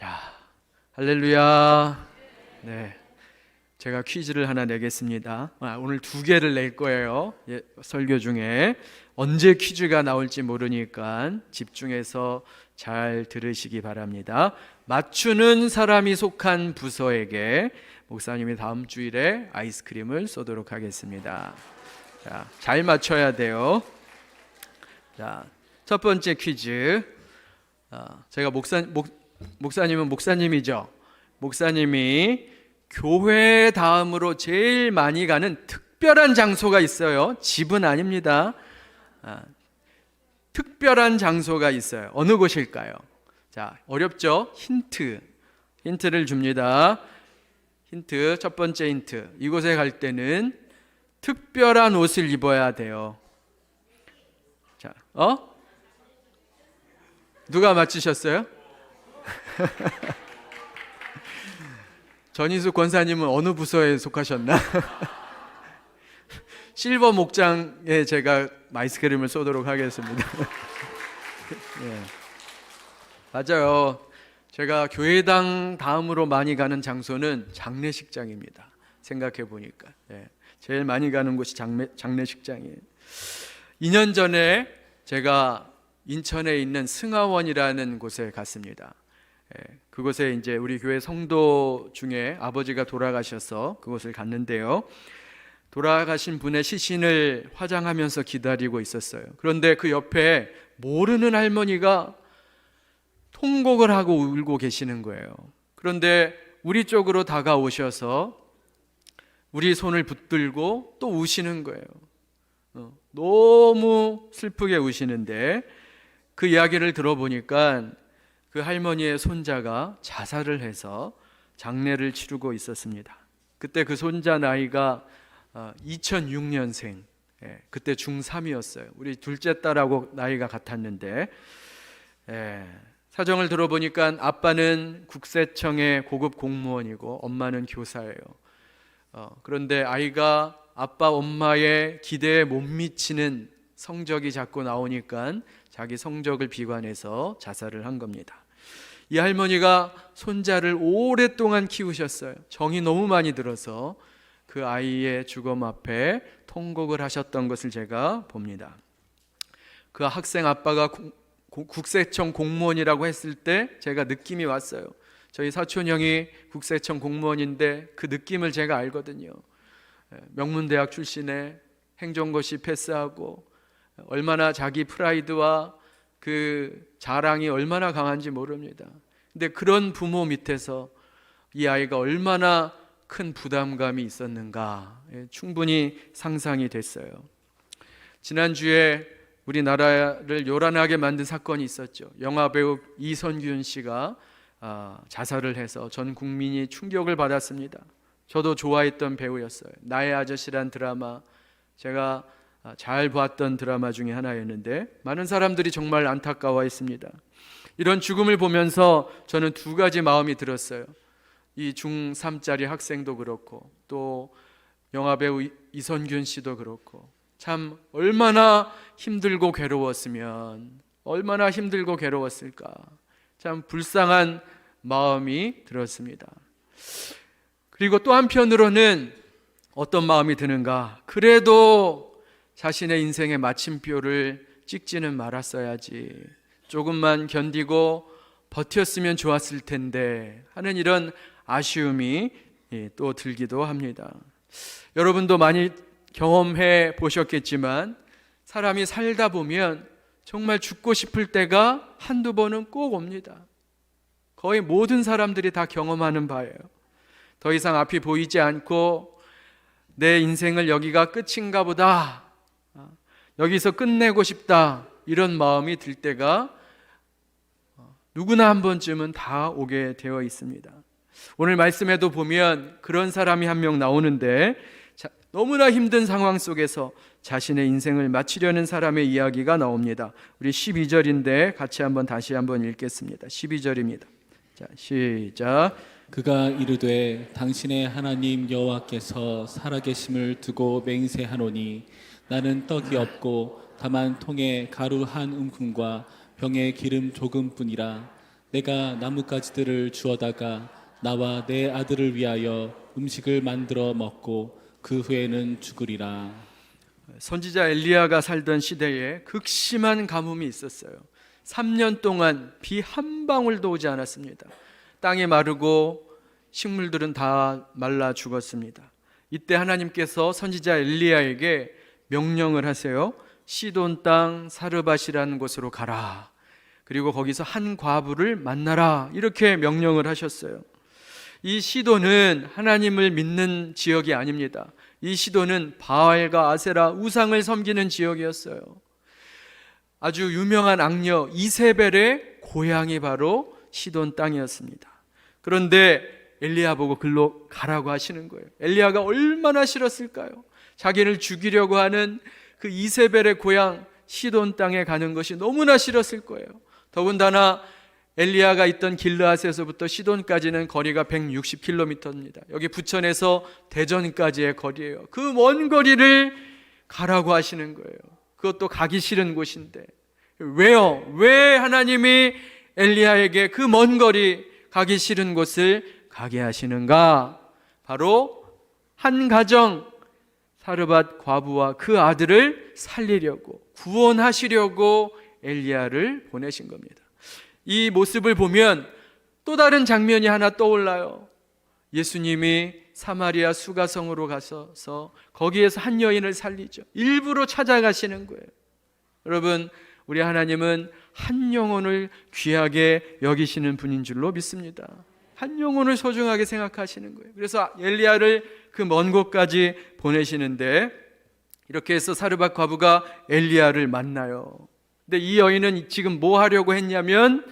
자, 할렐루야. 네. 제가 퀴즈를 하나 내겠습니다. 아, 오늘 두 개를 낼 거예요. 예, 설교 중에 언제 퀴즈가 나올지 모르니까 집중해서 잘 들으시기 바랍니다. 맞추는 사람이 속한 부서에게 목사님이 다음 주일에 아이스크림을 쏘도록 하겠습니다. 자, 잘 맞춰야 돼요. 자, 첫 번째 퀴즈. 아, 제가 목사 목, 목사님은 목사님이죠. 목사님이 교회 다음으로 제일 많이 가는 특별한 장소가 있어요. 집은 아닙니다. 아, 특별한 장소가 있어요. 어느 곳일까요? 자, 어렵죠? 힌트. 힌트를 줍니다. 힌트. 첫 번째 힌트. 이곳에 갈 때는 특별한 옷을 입어야 돼요. 자, 어? 누가 맞히셨어요? 전인숙 권사님은 어느 부서에 속하셨나? 실버 목장에 제가 아이스크림을 쏘도록 하겠습니다. 예. 맞아요. 제가 교회당 다음으로 많이 가는 장소는 장례식장입니다. 생각해 보니까 예. 제일 많이 가는 곳이 장례, 장례식장이에요. 2년 전에 제가 인천에 있는 승하원이라는 곳에 갔습니다. 예, 그곳에 이제 우리 교회 성도 중에 아버지가 돌아가셔서 그곳을 갔는데요. 돌아가신 분의 시신을 화장하면서 기다리고 있었어요. 그런데 그 옆에 모르는 할머니가 통곡을 하고 울고 계시는 거예요. 그런데 우리 쪽으로 다가오셔서 우리 손을 붙들고 또 우시는 거예요. 어, 너무 슬프게 우시는데 그 이야기를 들어보니까 그 할머니의 손자가 자살을 해서 장례를 치르고 있었습니다. 그때 그 손자 나이가 2006년생, 그때 중3이었어요. 우리 둘째 딸하고 나이가 같았는데, 예, 사정을 들어보니까 아빠는 국세청의 고급 공무원이고 엄마는 교사예요. 어, 그런데 아이가 아빠 엄마의 기대에 못 미치는 성적이 자꾸 나오니까 자기 성적을 비관해서 자살을 한 겁니다. 이 할머니가 손자를 오랫동안 키우셨어요. 정이 너무 많이 들어서 그 아이의 죽음 앞에 통곡을 하셨던 것을 제가 봅니다. 그 학생 아빠가 국세청 공무원이라고 했을 때 제가 느낌이 왔어요. 저희 사촌 형이 국세청 공무원인데 그 느낌을 제가 알거든요. 명문대학 출신에 행정고시 패스하고 얼마나 자기 프라이드와 그 자랑이 얼마나 강한지 모릅니다. 근데 그런 부모 밑에서 이 아이가 얼마나 큰 부담감이 있었는가 예, 충분히 상상이 됐어요. 지난주에 우리나라를 요란하게 만든 사건이 있었죠. 영화 배우 이선균 씨가 아, 자살을 해서 전 국민이 충격을 받았습니다. 저도 좋아했던 배우였어요. 나의 아저씨란 드라마 제가 아, 잘 봤던 드라마 중에 하나였는데 많은 사람들이 정말 안타까워했습니다. 이런 죽음을 보면서 저는 두 가지 마음이 들었어요. 이 중3짜리 학생도 그렇고 또 영화배우 이선균 씨도 그렇고 참 얼마나 힘들고 괴로웠으면 얼마나 힘들고 괴로웠을까 참 불쌍한 마음이 들었습니다. 그리고 또 한편으로는 어떤 마음이 드는가 그래도 자신의 인생의 마침표를 찍지는 말았어야지. 조금만 견디고 버텼으면 좋았을 텐데 하는 이런 아쉬움이 예, 또 들기도 합니다. 여러분도 많이 경험해 보셨겠지만 사람이 살다 보면 정말 죽고 싶을 때가 한두 번은 꼭 옵니다. 거의 모든 사람들이 다 경험하는 바예요. 더 이상 앞이 보이지 않고 내 인생을 여기가 끝인가 보다 여기서 끝내고 싶다 이런 마음이 들 때가 어, 누구나 한 번쯤은 다 오게 되어 있습니다. 오늘 말씀에도 보면 그런 사람이 한 명 나오는데 너무나 힘든 상황 속에서 자신의 인생을 마치려는 사람의 이야기가 나옵니다. 우리 12절인데 같이 한번 다시 한번 읽겠습니다. 12절입니다. 자, 시작. 그가 이르되 당신의 하나님 여호와께서 살아계심을 두고 맹세하노니 나는 떡이 없고 다만 통에 가루 한 움큼과 병에 기름 조금뿐이라 내가 나뭇가지들을 주어다가 나와 내 아들을 위하여 음식을 만들어 먹고 그 후에는 죽으리라. 선지자 엘리야가 살던 시대에 극심한 가뭄이 있었어요. 3년 동안 비 한 방울도 오지 않았습니다. 땅이 마르고 식물들은 다 말라 죽었습니다. 이때 하나님께서 선지자 엘리야에게 명령을 하세요. 시돈 땅 사르밧이라는 곳으로 가라. 그리고 거기서 한 과부를 만나라. 이렇게 명령을 하셨어요. 이 시도는 하나님을 믿는 지역이 아닙니다. 이 시도는 바알과 아세라 우상을 섬기는 지역이었어요. 아주 유명한 악녀 이세벨의 고향이 바로 시돈 땅이었습니다. 그런데 엘리야 보고 글로 가라고 하시는 거예요. 엘리야가 얼마나 싫었을까요? 자기를 죽이려고 하는 그 이세벨의 고향 시돈 땅에 가는 것이 너무나 싫었을 거예요. 더군다나 엘리야가 있던 길르앗에서부터 시돈까지는 거리가 160km입니다. 여기 부천에서 대전까지의 거리예요. 그 먼 거리를 가라고 하시는 거예요. 그것도 가기 싫은 곳인데 왜요? 왜 하나님이 엘리야에게 그 먼 거리 가기 싫은 곳을 가게 하시는가? 바로 한 가정 사르밧 과부와 그 아들을 살리려고 구원하시려고 엘리야를 보내신 겁니다. 이 모습을 보면 또 다른 장면이 하나 떠올라요. 예수님이 사마리아 수가성으로 가서 거기에서 한 여인을 살리죠. 일부러 찾아가시는 거예요. 여러분, 우리 하나님은 한 영혼을 귀하게 여기시는 분인 줄로 믿습니다. 한 영혼을 소중하게 생각하시는 거예요. 그래서 엘리야를 그 먼 곳까지 보내시는데 이렇게 해서 사르밧 과부가 엘리야를 만나요. 근데 이 여인은 지금 뭐 하려고 했냐면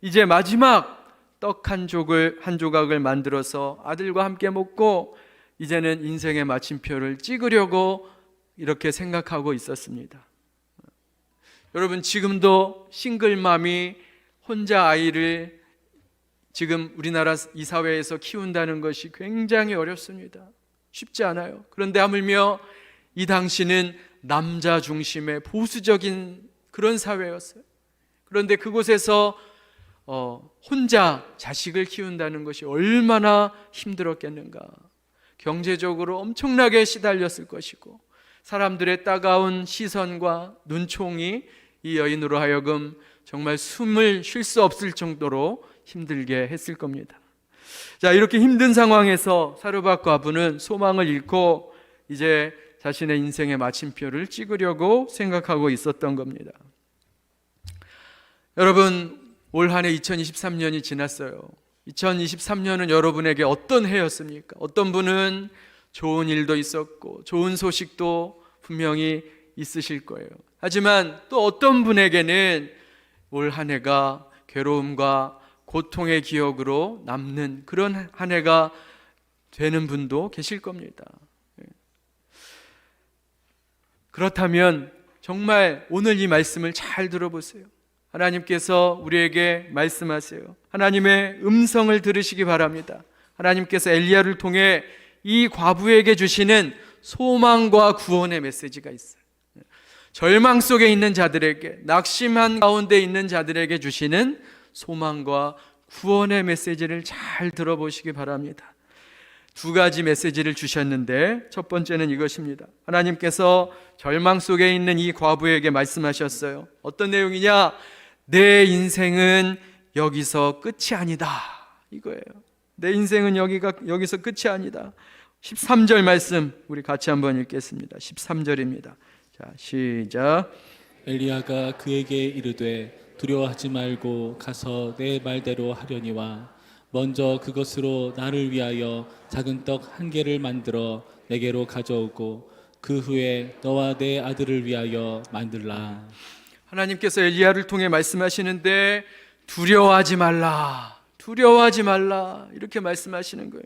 이제 마지막 떡 한 조각을 한 조각을 만들어서 아들과 함께 먹고 이제는 인생의 마침표를 찍으려고 이렇게 생각하고 있었습니다. 여러분 지금도 싱글맘이 혼자 아이를 지금 우리나라 이 사회에서 키운다는 것이 굉장히 어렵습니다. 쉽지 않아요. 그런데 하물며 이 당시는 남자 중심의 보수적인 그런 사회였어요. 그런데 그곳에서 어, 혼자 자식을 키운다는 것이 얼마나 힘들었겠는가. 경제적으로 엄청나게 시달렸을 것이고 사람들의 따가운 시선과 눈총이 이 여인으로 하여금 정말 숨을 쉴 수 없을 정도로 힘들게 했을 겁니다. 자, 이렇게 힘든 상황에서 사르밧 과부는 소망을 잃고 이제 자신의 인생의 마침표를 찍으려고 생각하고 있었던 겁니다. 여러분, 올 한 해 2023년이 지났어요. 2023년은 여러분에게 어떤 해였습니까? 어떤 분은 좋은 일도 있었고, 좋은 소식도 분명히 있으실 거예요. 하지만 또 어떤 분에게는 올 한 해가 괴로움과 고통의 기억으로 남는 그런 한 해가 되는 분도 계실 겁니다. 예. 그렇다면 정말 오늘 이 말씀을 잘 들어보세요. 하나님께서 우리에게 말씀하세요. 하나님의 음성을 들으시기 바랍니다. 하나님께서 엘리야를 통해 이 과부에게 주시는 소망과 구원의 메시지가 있어요. 절망 속에 있는 자들에게, 낙심한 가운데 있는 자들에게 주시는 소망과 구원의 메시지를 잘 들어보시기 바랍니다. 두 가지 메시지를 주셨는데 첫 번째는 이것입니다. 하나님께서 절망 속에 있는 이 과부에게 말씀하셨어요. 어떤 내용이냐? 내 인생은 여기서 끝이 아니다. 이거예요. 내 인생은 여기가 여기서 끝이 아니다. 13절 말씀 우리 같이 한번 읽겠습니다. 13절입니다. 자, 시작. 엘리야가 그에게 이르되 두려워하지 말고 가서 내 말대로 하려니와 먼저 그것으로 나를 위하여 작은 떡 한 개를 만들어 내게로 가져오고 그 후에 너와 내 아들을 위하여 만들라. 하나님께서 엘리야를 통해 말씀하시는데 두려워하지 말라. 두려워하지 말라. 이렇게 말씀하시는 거예요.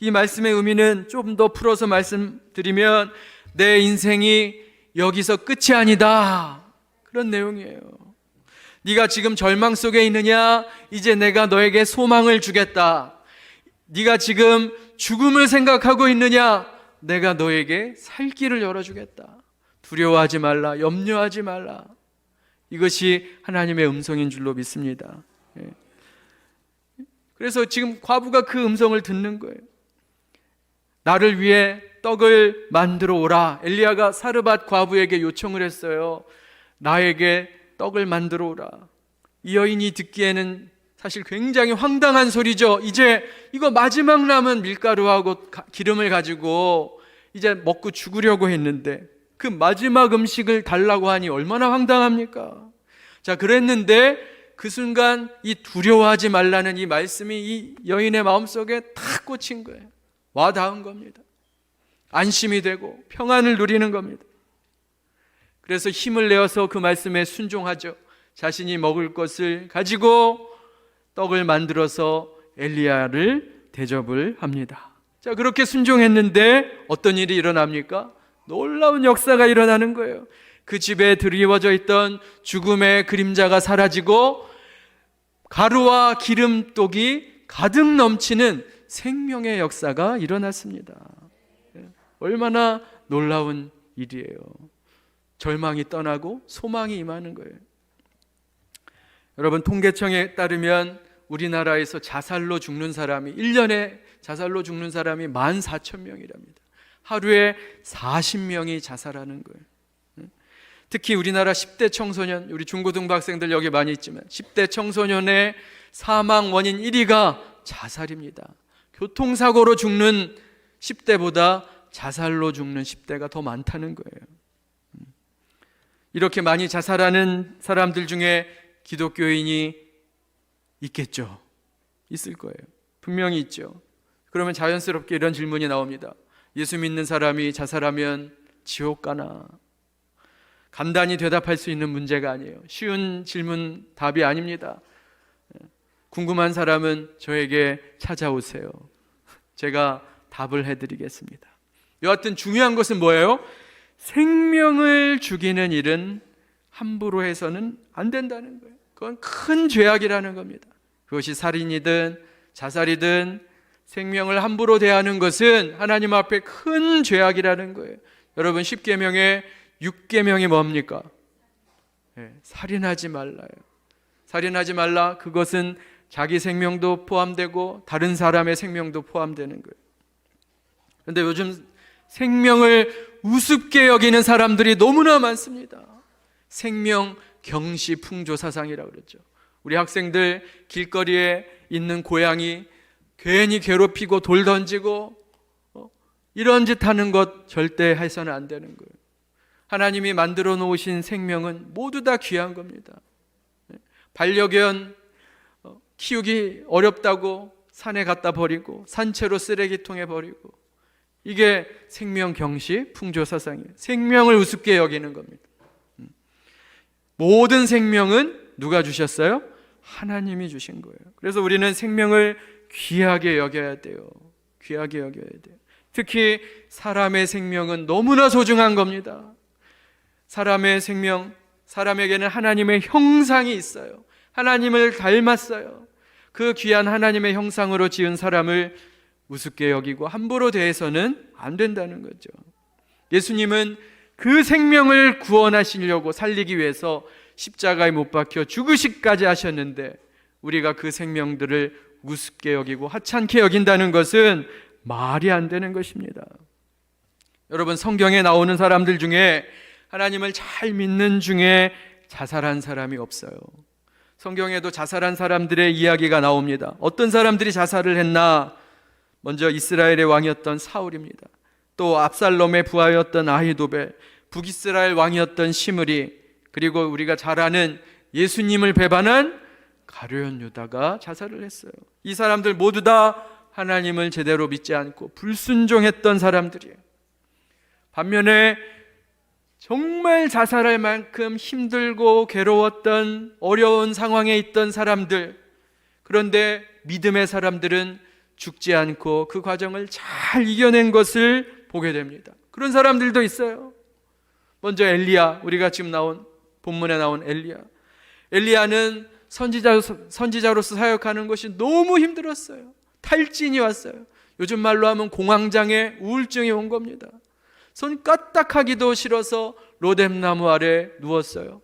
이 말씀의 의미는 좀더 풀어서 말씀드리면 내 인생이 여기서 끝이 아니다. 그런 내용이에요. 네가 지금 절망 속에 있느냐? 이제 내가 너에게 소망을 주겠다. 네가 지금 죽음을 생각하고 있느냐? 내가 너에게 살 길을 열어주겠다. 두려워하지 말라. 염려하지 말라. 이것이 하나님의 음성인 줄로 믿습니다. 예. 그래서 지금 과부가 그 음성을 듣는 거예요. 나를 위해 떡을 만들어 오라. 엘리야가 사르밧 과부에게 요청을 했어요. 나에게 떡을 만들어 오라. 이 여인이 듣기에는 사실 굉장히 황당한 소리죠. 이제 이거 마지막 남은 밀가루하고 가- 기름을 가지고 이제 먹고 죽으려고 했는데 그 마지막 음식을 달라고 하니 얼마나 황당합니까? 자, 그랬는데 그 순간 이 두려워하지 말라는 이 말씀이 이 여인의 마음속에 탁 꽂힌 거예요. 와 닿은 겁니다. 안심이 되고 평안을 누리는 겁니다. 그래서 힘을 내어서 그 말씀에 순종하죠. 자신이 먹을 것을 가지고 떡을 만들어서 엘리야를 대접을 합니다. 자, 그렇게 순종했는데 어떤 일이 일어납니까? 놀라운 역사가 일어나는 거예요. 그 집에 드리워져 있던 죽음의 그림자가 사라지고 가루와 기름독이 가득 넘치는 생명의 역사가 일어났습니다. 예, 얼마나 놀라운 일이에요. 절망이 떠나고 소망이 임하는 거예요. 여러분 통계청에 따르면 우리나라에서 자살로 죽는 사람이 1년에 자살로 죽는 사람이 14,000명이랍니다. 하루에 40명이 자살하는 거예요. 특히 우리나라 10대 청소년, 우리 중고등부 학생들 여기 많이 있지만 10대 청소년의 사망 원인 1위가 자살입니다. 교통사고로 죽는 10대보다 자살로 죽는 10대가 더 많다는 거예요. 이렇게 많이 자살하는 사람들 중에 기독교인이 있겠죠. 있을 거예요. 분명히 있죠. 그러면 자연스럽게 이런 질문이 나옵니다. 예수 믿는 사람이 자살하면 지옥 가나? 간단히 대답할 수 있는 문제가 아니에요. 쉬운 질문 답이 아닙니다. 궁금한 사람은 저에게 찾아오세요. 제가 답을 해드리겠습니다. 여하튼 중요한 것은 뭐예요? 생명을 죽이는 일은 함부로 해서는 안 된다는 거예요. 그건 큰 죄악이라는 겁니다. 그것이 살인이든 자살이든 생명을 함부로 대하는 것은 하나님 앞에 큰 죄악이라는 거예요. 여러분 10계명의 6계명이 뭡니까? 예, 살인하지 말라요. 살인하지 말라. 그것은 자기 생명도 포함되고 다른 사람의 생명도 포함되는 거예요. 그런데 요즘 생명을 우습게 여기는 사람들이 너무나 많습니다. 생명 경시 풍조 사상이라고 그랬죠. 우리 학생들 길거리에 있는 고양이 괜히 괴롭히고 돌 던지고 어, 이런 짓 하는 것 절대 해서는 안 되는 거예요. 하나님이 만들어 놓으신 생명은 모두 다 귀한 겁니다. 반려견 어, 키우기 어렵다고 산에 갖다 버리고 산채로 쓰레기통에 버리고 이게 생명 경시 풍조 사상이에요. 생명을 우습게 여기는 겁니다. 음. 모든 생명은 누가 주셨어요? 하나님이 주신 거예요. 그래서 우리는 생명을 귀하게 여겨야 돼요. 귀하게 여겨야 돼요. 특히 사람의 생명은 너무나 소중한 겁니다. 사람의 생명, 사람에게는 하나님의 형상이 있어요. 하나님을 닮았어요. 그 귀한 하나님의 형상으로 지은 사람을 우습게 여기고 함부로 대해서는 안 된다는 거죠. 예수님은 그 생명을 구원하시려고 살리기 위해서 십자가에 못 박혀 죽으시까지 하셨는데 우리가 그 생명들을 우습게 여기고 하찮게 여긴다는 것은 말이 안 되는 것입니다. 여러분 성경에 나오는 사람들 중에 하나님을 잘 믿는 중에 자살한 사람이 없어요. 성경에도 자살한 사람들의 이야기가 나옵니다. 어떤 사람들이 자살을 했나? 먼저 이스라엘의 왕이었던 사울입니다. 또 압살롬의 부하였던 아히도벨, 북이스라엘 왕이었던 시므리, 그리고 우리가 잘 아는 예수님을 배반한 가룟 유다가 자살을 했어요. 이 사람들 모두 다 하나님을 제대로 믿지 않고 불순종했던 사람들이에요. 반면에 정말 자살할 만큼 힘들고 괴로웠던 어려운 상황에 있던 사람들, 그런데 믿음의 사람들은 죽지 않고 그 과정을 잘 이겨낸 것을 보게 됩니다. 그런 사람들도 있어요. 먼저 엘리야, 우리가 지금 나온 본문에 나온 엘리야. 엘리야는 선지자, 선지자로서 사역하는 것이 너무 힘들었어요. 탈진이 왔어요. 요즘 말로 하면 공황장애 우울증이 온 겁니다. 손 까딱하기도 싫어서 로뎀나무 아래 누웠어요.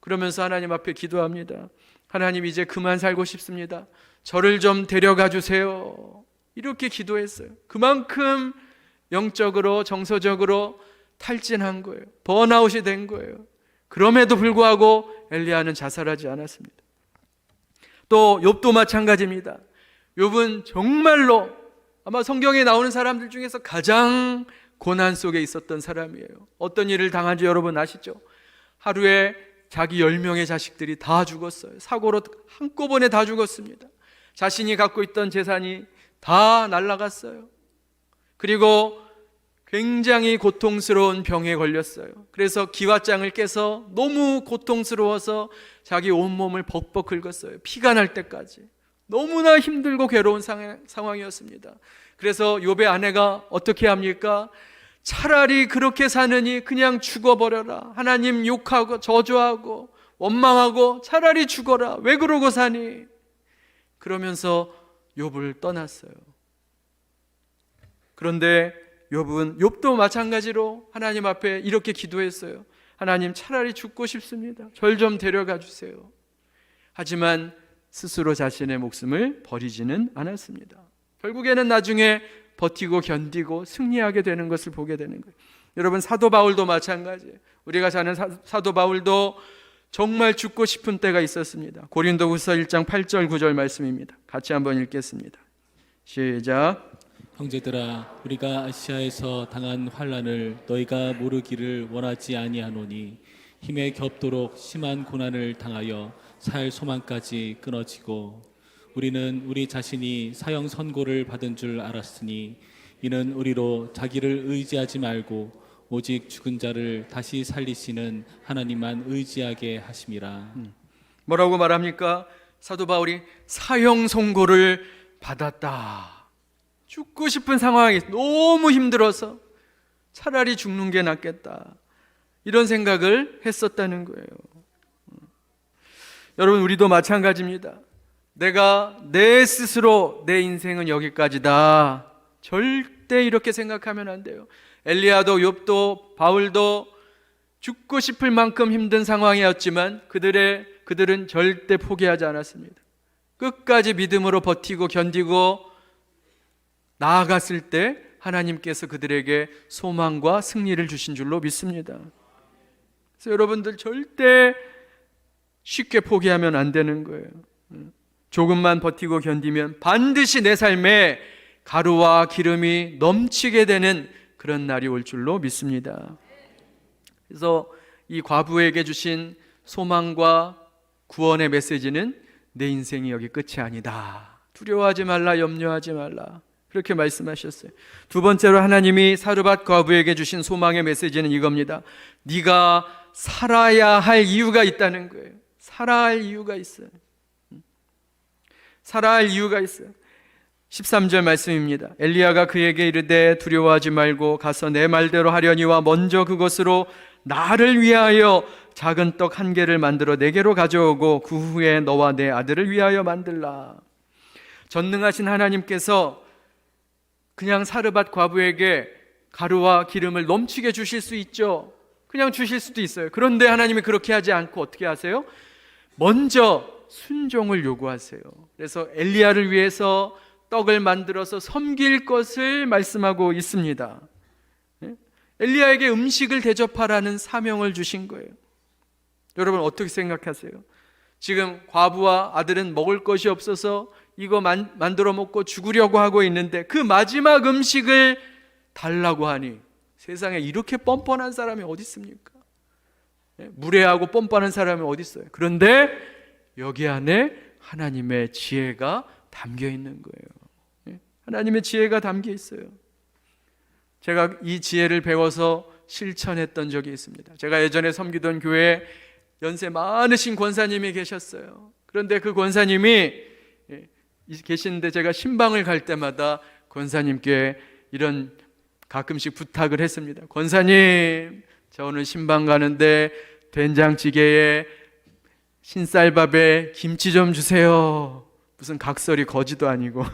그러면서 하나님 앞에 기도합니다. 하나님 이제 그만 살고 싶습니다. 저를 좀 데려가 주세요. 이렇게 기도했어요. 그만큼 영적으로 정서적으로 탈진한 거예요. 번아웃이 된 거예요. 그럼에도 불구하고 엘리야는 자살하지 않았습니다. 또 욥도 마찬가지입니다. 욥은 정말로 아마 성경에 나오는 사람들 중에서 가장 고난 속에 있었던 사람이에요. 어떤 일을 당한지 여러분 아시죠? 하루에 자기 10명의 자식들이 다 죽었어요. 사고로 한꺼번에 다 죽었습니다. 자신이 갖고 있던 재산이 다 날라갔어요. 그리고 굉장히 고통스러운 병에 걸렸어요. 그래서 기와장을 깨서 너무 고통스러워서 자기 온몸을 벅벅 긁었어요. 피가 날 때까지. 너무나 힘들고 괴로운 상황, 상황이었습니다. 그래서 욥의 아내가 어떻게 합니까? 차라리 그렇게 사느니 그냥 죽어버려라. 하나님 욕하고 저주하고 원망하고 차라리 죽어라. 왜 그러고 사니? 그러면서 욥을 떠났어요. 그런데 욥은 욥도 마찬가지로 하나님 앞에 이렇게 기도했어요. 하나님 차라리 죽고 싶습니다. 절 좀 데려가 주세요. 하지만 스스로 자신의 목숨을 버리지는 않았습니다. 결국에는 나중에 버티고 견디고 승리하게 되는 것을 보게 되는 거예요. 여러분 사도 바울도 마찬가지예요. 우리가 사는 사, 사도 바울도 정말 죽고 싶은 때가 있었습니다. 고린도후서 1장 8절 9절 말씀입니다. 같이 한번 읽겠습니다. 시작. 형제들아 우리가 아시아에서 당한 환란을 너희가 모르기를 원하지 아니하노니 힘에 겹도록 심한 고난을 당하여 살 소망까지 끊어지고 우리는 우리 자신이 사형 선고를 받은 줄 알았으니 이는 우리로 자기를 의지하지 말고 오직 죽은 자를 다시 살리시는 하나님만 의지하게 하심이라. 뭐라고 말합니까? 사도 바울이 사형 선고를 받았다. 죽고 싶은 상황이 너무 힘들어서 차라리 죽는 게 낫겠다. 이런 생각을 했었다는 거예요. 여러분, 우리도 마찬가지입니다. 내가 내 스스로 내 인생은 여기까지다. 절대 이렇게 생각하면 안 돼요. 엘리야도 욥도 바울도 죽고 싶을 만큼 힘든 상황이었지만 그들의 그들은 절대 포기하지 않았습니다. 끝까지 믿음으로 버티고 견디고 나아갔을 때 하나님께서 그들에게 소망과 승리를 주신 줄로 믿습니다. 그래서 여러분들 절대 쉽게 포기하면 안 되는 거예요. 조금만 버티고 견디면 반드시 내 삶에 가루와 기름이 넘치게 되는 그런 날이 올 줄로 믿습니다. 그래서 이 과부에게 주신 소망과 구원의 메시지는 내 인생이 여기 끝이 아니다. 두려워하지 말라, 염려하지 말라. 그렇게 말씀하셨어요. 두 번째로 하나님이 사르밧 과부에게 주신 소망의 메시지는 이겁니다. 네가 살아야 할 이유가 있다는 거예요. 살아야 할 이유가 있어요. 살아야 할 이유가 있어요. 13절 말씀입니다. 엘리야가 그에게 이르되 두려워하지 말고 가서 내 말대로 하려니와 먼저 그것으로 나를 위하여 작은 떡 한 개를 만들어 내게로 가져오고 그 후에 너와 내 아들을 위하여 만들라. 전능하신 하나님께서 그냥 사르밧 과부에게 가루와 기름을 넘치게 주실 수 있죠. 그냥 주실 수도 있어요. 그런데 하나님이 그렇게 하지 않고 어떻게 하세요? 먼저 순종을 요구하세요. 그래서 엘리야를 위해서 떡을 만들어서 섬길 것을 말씀하고 있습니다. 예? 엘리야에게 음식을 대접하라는 사명을 주신 거예요. 여러분 어떻게 생각하세요? 지금 과부와 아들은 먹을 것이 없어서 이거 만, 만들어 먹고 죽으려고 하고 있는데 그 마지막 음식을 달라고 하니 세상에 이렇게 뻔뻔한 사람이 어디 있습니까? 예? 무례하고 뻔뻔한 사람이 어디 있어요? 그런데 여기 안에 하나님의 지혜가 담겨 있는 거예요. 예? 하나님의 지혜가 담겨 있어요. 제가 이 지혜를 배워서 실천했던 적이 있습니다. 제가 예전에 섬기던 교회에 연세 많으신 권사님이 계셨어요. 그런데 그 권사님이 예, 계시는데 제가 신방을 갈 때마다 권사님께 이런 가끔씩 부탁을 했습니다. 권사님, 저 오늘 신방 가는데 된장찌개에 신쌀밥에 김치 좀 주세요. 무슨 각설이 거지도 아니고.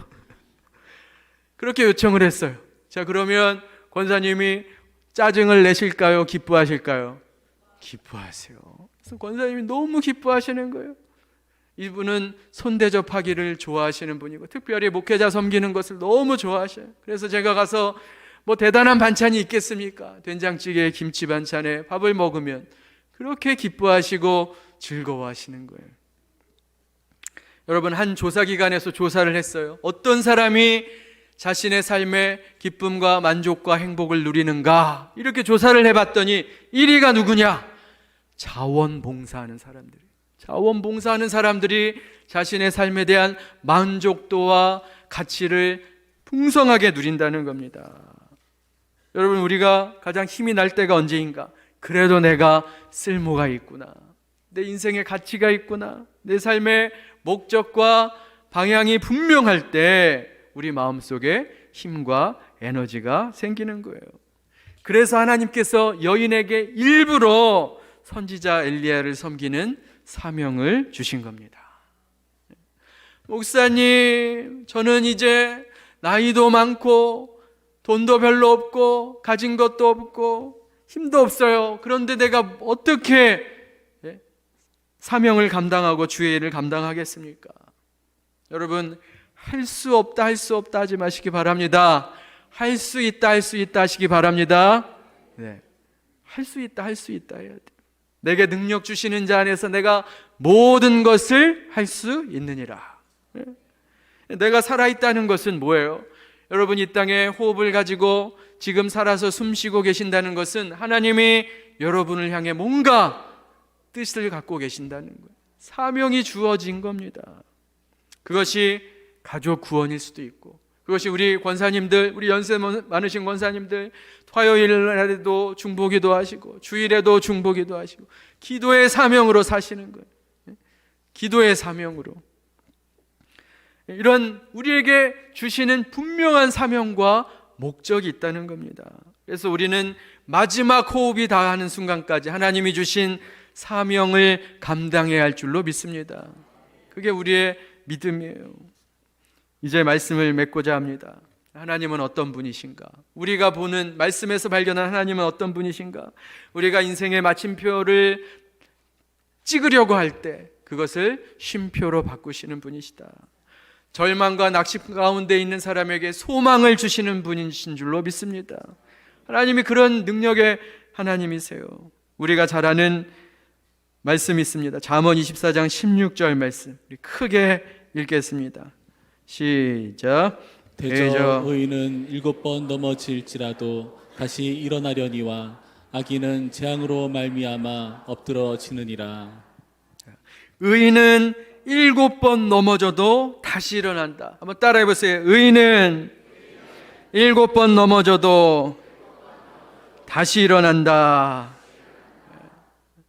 그렇게 요청을 했어요. 자, 그러면 권사님이 짜증을 내실까요? 기뻐하실까요? 기뻐하세요. 그래서 권사님이 너무 기뻐하시는 거예요. 이분은 손대접하기를 좋아하시는 분이고 특별히 목회자 섬기는 것을 너무 좋아하셔요. 그래서 제가 가서 뭐 대단한 반찬이 있겠습니까? 된장찌개에 김치 반찬에 밥을 먹으면 그렇게 기뻐하시고 즐거워하시는 거예요. 여러분 한 조사 기관에서 조사를 했어요. 어떤 사람이 자신의 삶의 기쁨과 만족과 행복을 누리는가? 이렇게 조사를 해봤더니 1위가 누구냐? 자원봉사하는 사람들. 자원봉사하는 사람들이 자신의 삶에 대한 만족도와 가치를 풍성하게 누린다는 겁니다. 여러분, 우리가 가장 힘이 날 때가 언제인가? 그래도 내가 쓸모가 있구나. 내 인생에 가치가 있구나. 내 삶의 목적과 방향이 분명할 때 우리 마음속에 힘과 에너지가 생기는 거예요. 그래서 하나님께서 여인에게 일부러 선지자 엘리야를 섬기는 사명을 주신 겁니다. 목사님, 저는 이제 나이도 많고 돈도 별로 없고 가진 것도 없고 힘도 없어요. 그런데 내가 어떻게 예? 사명을 감당하고 주의 일을 감당하겠습니까? 여러분 할 수 없다 할 수 없다 하지 마시기 바랍니다. 할 수 있다 할 수 있다 하시기 바랍니다. 네. 할 수 있다 할 수 있다 해야 돼. 내게 능력 주시는 자 안에서 내가 모든 것을 할 수 있느니라. 예? 내가 살아 있다는 것은 뭐예요? 여러분 이 땅에 호흡을 가지고 지금 살아서 숨쉬고 계신다는 것은 하나님이 여러분을 향해 뭔가 뜻을 갖고 계신다는 거예요. 사명이 주어진 겁니다. 그것이 가족 구원일 수도 있고 그것이 우리 권사님들, 우리 연세 많으신 권사님들 화요일에도 중보기도 하시고 주일에도 중보기도 하시고 기도의 사명으로 사시는 거예요. 기도의 사명으로. 이런 우리에게 주시는 분명한 사명과 목적이 있다는 겁니다. 그래서 우리는 마지막 호흡이 다하는 순간까지 하나님이 주신 사명을 감당해야 할 줄로 믿습니다. 그게 우리의 믿음이에요. 이제 말씀을 맺고자 합니다. 하나님은 어떤 분이신가? 우리가 보는 말씀에서 발견한 하나님은 어떤 분이신가? 우리가 인생의 마침표를 찍으려고 할 때 그것을 쉼표로 바꾸시는 분이시다. 절망과 낙심 가운데 있는 사람에게 소망을 주시는 분이신 줄로 믿습니다. 하나님이 그런 능력의 하나님이세요. 우리가 잘 아는 말씀이 있습니다. 잠언 24장 16절 말씀. 크게 읽겠습니다. 시작. 대저 대저 의인은 일곱 번 넘어질지라도 다시 일어나려니와 악인은 재앙으로 말미암아 엎드러지느니라. 의인은 일곱 번 넘어져도 다시 일어난다. 한번 따라해 보세요. 의인은 일곱 번 넘어져도 다시 일어난다.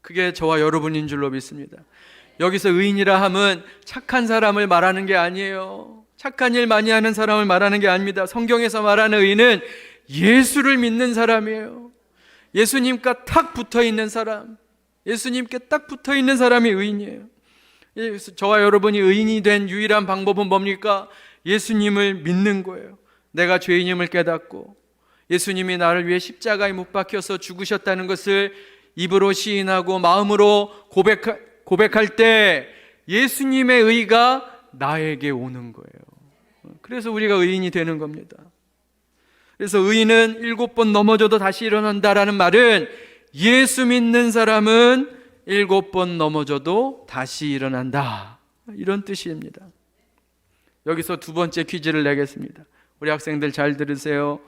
그게 저와 여러분인 줄로 믿습니다. 여기서 의인이라 함은 착한 사람을 말하는 게 아니에요. 착한 일 많이 하는 사람을 말하는 게 아닙니다. 성경에서 말하는 의인은 예수를 믿는 사람이에요. 예수님과 탁 붙어 있는 사람. 예수님께 딱 붙어 있는 사람이 의인이에요. 예, 저와 여러분이 의인이 된 유일한 방법은 뭡니까? 예수님을 믿는 거예요. 내가 죄인임을 깨닫고 예수님이 나를 위해 십자가에 못 박혀서 죽으셨다는 것을 입으로 시인하고 마음으로 고백하, 고백할 때 예수님의 의가 나에게 오는 거예요. 그래서 우리가 의인이 되는 겁니다. 그래서 의인은 일곱 번 넘어져도 다시 일어난다라는 말은 예수 믿는 사람은 일곱 번 넘어져도 다시 일어난다. 이런 뜻입니다. 여기서 두 번째 퀴즈를 내겠습니다. 우리 학생들 잘 들으세요.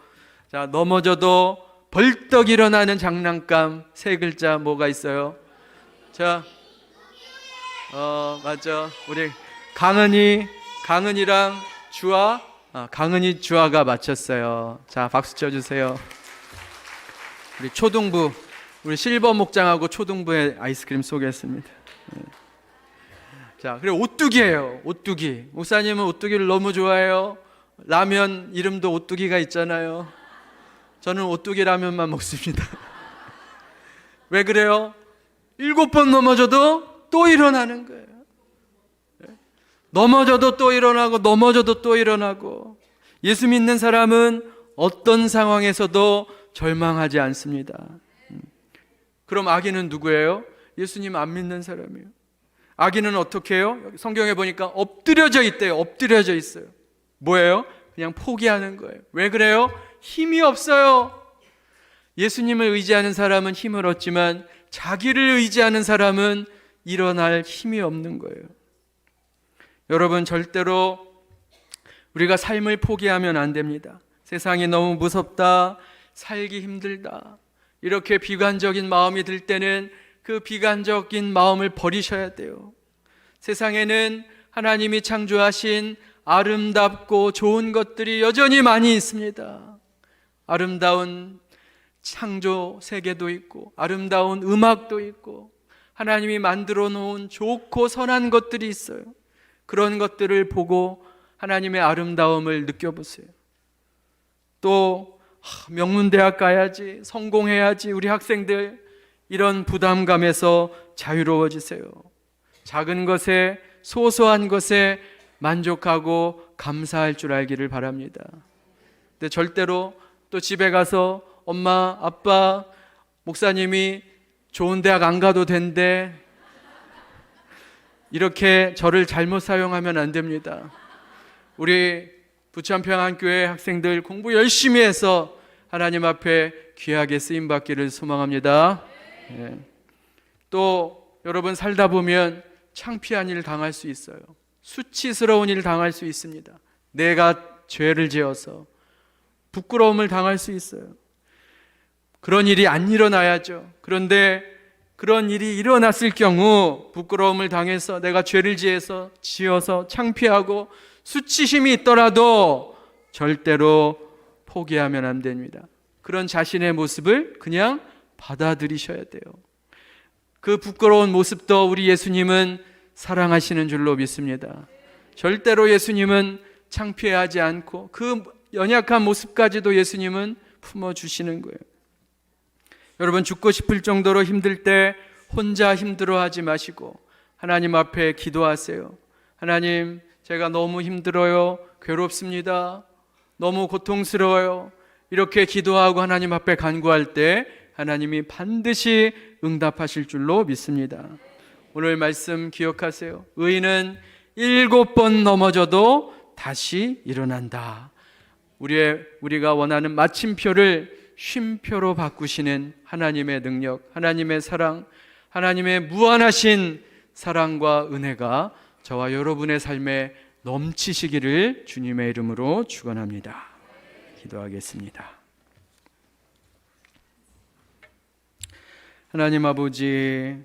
자, 넘어져도 벌떡 일어나는 장난감 세 글자 뭐가 있어요? 자, 어, 맞죠. 우리 강은이, 강은이랑 주아, 아, 강은이 주아가 맞췄어요. 자, 박수 쳐주세요. 우리 초등부, 우리 실버 목장하고 초등부의 아이스크림 쏘겠습니다. 네. 자, 그리고 오뚜기예요. 오뚜기. 목사님은 오뚜기를 너무 좋아해요. 라면 이름도 오뚜기가 있잖아요. 저는 오뚜기 라면만 먹습니다. 왜 그래요? 일곱 번 넘어져도 또 일어나는 거예요. 네. 넘어져도 또 일어나고 넘어져도 또 일어나고 예수 믿는 사람은 어떤 상황에서도 절망하지 않습니다. 음. 그럼 악인은 누구예요? 예수님 안 믿는 사람이에요. 아기는 어떻게 해요? 성경에 보니까 엎드려져 있대요. 엎드려져 있어요. 뭐예요? 그냥 포기하는 거예요. 왜 그래요? 힘이 없어요. 예수님을 의지하는 사람은 힘을 얻지만 자기를 의지하는 사람은 일어날 힘이 없는 거예요. 여러분 절대로 우리가 삶을 포기하면 안 됩니다. 세상이 너무 무섭다. 살기 힘들다. 이렇게 비관적인 마음이 들 때는 그 비관적인 마음을 버리셔야 돼요. 세상에는 하나님이 창조하신 아름답고 좋은 것들이 여전히 많이 있습니다. 아름다운 창조 세계도 있고, 아름다운 음악도 있고, 하나님이 만들어 놓은 좋고 선한 것들이 있어요. 그런 것들을 보고 하나님의 아름다움을 느껴보세요. 또 하, 명문대학 가야지, 성공해야지, 우리 학생들 이런 부담감에서 자유로워지세요. 작은 것에 소소한 것에 만족하고 감사할 줄 알기를 바랍니다. 근데 절대로 또 집에 가서 엄마, 아빠, 목사님이 좋은 대학 안 가도 된대. 이렇게 저를 잘못 사용하면 안 됩니다. 우리 부천평안교회 학생들 공부 열심히 해서 하나님 앞에 귀하게 쓰임 받기를 소망합니다. 예. 또 여러분 살다 보면 창피한 일 당할 수 있어요. 수치스러운 일 당할 수 있습니다. 내가 죄를 지어서 부끄러움을 당할 수 있어요. 그런 일이 안 일어나야죠. 그런데 그런 일이 일어났을 경우 부끄러움을 당해서 내가 죄를 지어서 지어서 창피하고 수치심이 있더라도 절대로 포기하면 안 됩니다. 그런 자신의 모습을 그냥 받아들이셔야 돼요. 그 부끄러운 모습도 우리 예수님은 사랑하시는 줄로 믿습니다. 절대로 예수님은 창피하지 않고 그 연약한 모습까지도 예수님은 품어주시는 거예요. 여러분 죽고 싶을 정도로 힘들 때 혼자 힘들어 하지 마시고 하나님 앞에 기도하세요. 하나님, 제가 너무 힘들어요. 괴롭습니다. 너무 고통스러워요. 이렇게 기도하고 하나님 앞에 간구할 때 하나님이 반드시 응답하실 줄로 믿습니다. 오늘 말씀 기억하세요. 의인은 일곱 번 넘어져도 다시 일어난다. 우리의 우리가 원하는 마침표를 쉼표로 바꾸시는 하나님의 능력, 하나님의 사랑, 하나님의 무한하신 사랑과 은혜가 저와 여러분의 삶에 넘치시기를 주님의 이름으로 축원합니다. 기도하겠습니다. 하나님 아버지,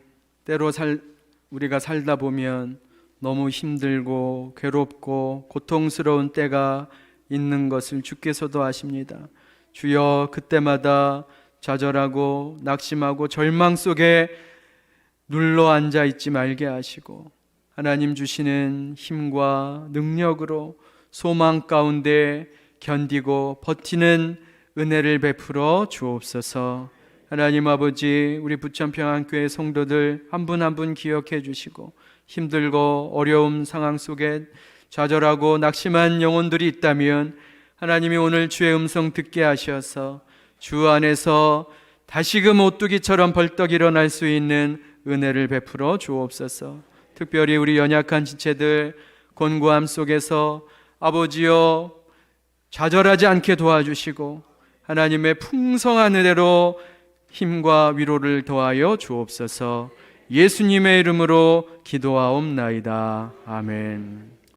때로 살 우리가 살다 보면 너무 힘들고 괴롭고 고통스러운 때가 있는 것을 주께서도 아십니다. 주여 그때마다 좌절하고 낙심하고 절망 속에 눌러 앉아 있지 말게 하시고 하나님 주시는 힘과 능력으로 소망 가운데 견디고 버티는 은혜를 베풀어 주옵소서. 하나님 아버지 우리 부천평안교회 성도들 한 분 한 분 기억해 주시고 힘들고 어려움 상황 속에 좌절하고 낙심한 영혼들이 있다면 하나님이 오늘 주의 음성 듣게 하셔서 주 안에서 다시금 오뚜기처럼 벌떡 일어날 수 있는 은혜를 베풀어 주옵소서. 특별히 우리 연약한 지체들 곤고함 속에서 아버지여 좌절하지 않게 도와주시고 하나님의 풍성한 은혜로 힘과 위로를 더하여 주옵소서. 예수님의 이름으로 기도하옵나이다. 아멘.